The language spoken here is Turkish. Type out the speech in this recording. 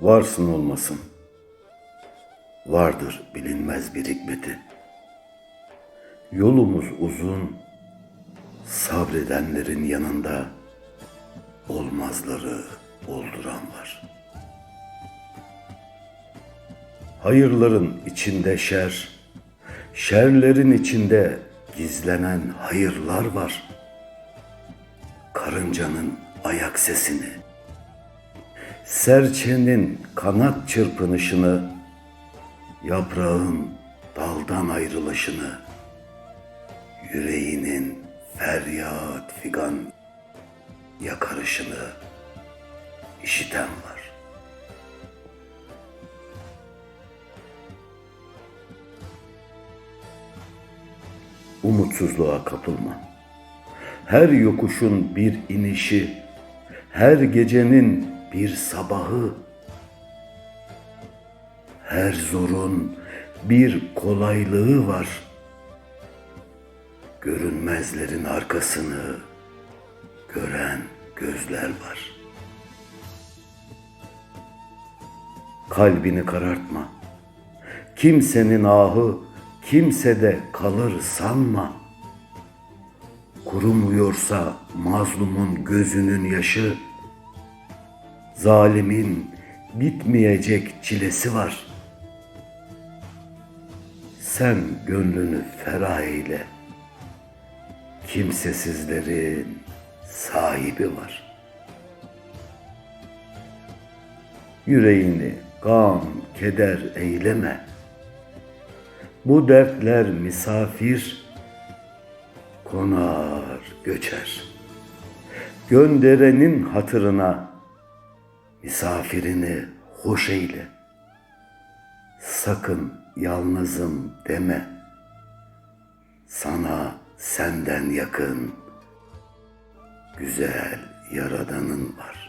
Varsın olmasın. Vardır bilinmez bir hikmeti. Yolumuz uzun, sabredenlerin yanında olmazları olduran var. Hayırların içinde şer, şerlerin içinde gizlenen hayırlar var. Karıncanın ayak sesini, serçenin kanat çırpınışını, yaprağın daldan ayrılışını, yüreğinin feryat figan yakarışını işiten var. Umutsuzluğa kapılma. Her yokuşun bir inişi, her gecenin bir sabahı, her zorun bir kolaylığı var. Görünmezlerin arkasını gören gözler var. Kalbini karartma. Kimsenin ahı kimsede kalır sanma. Kurumuyorsa mazlumun gözünün yaşı, zalimin bitmeyecek çilesi var. Sen gönlünü ferah eyle. Kimsesizlerin sahibi var. Yüreğini gam, keder eyleme. Bu dertler misafir, konar, göçer. Gönderenin hatırına misafirini hoş eyle. Sakın yalnızım deme. Sana senden yakın güzel yaradanın var.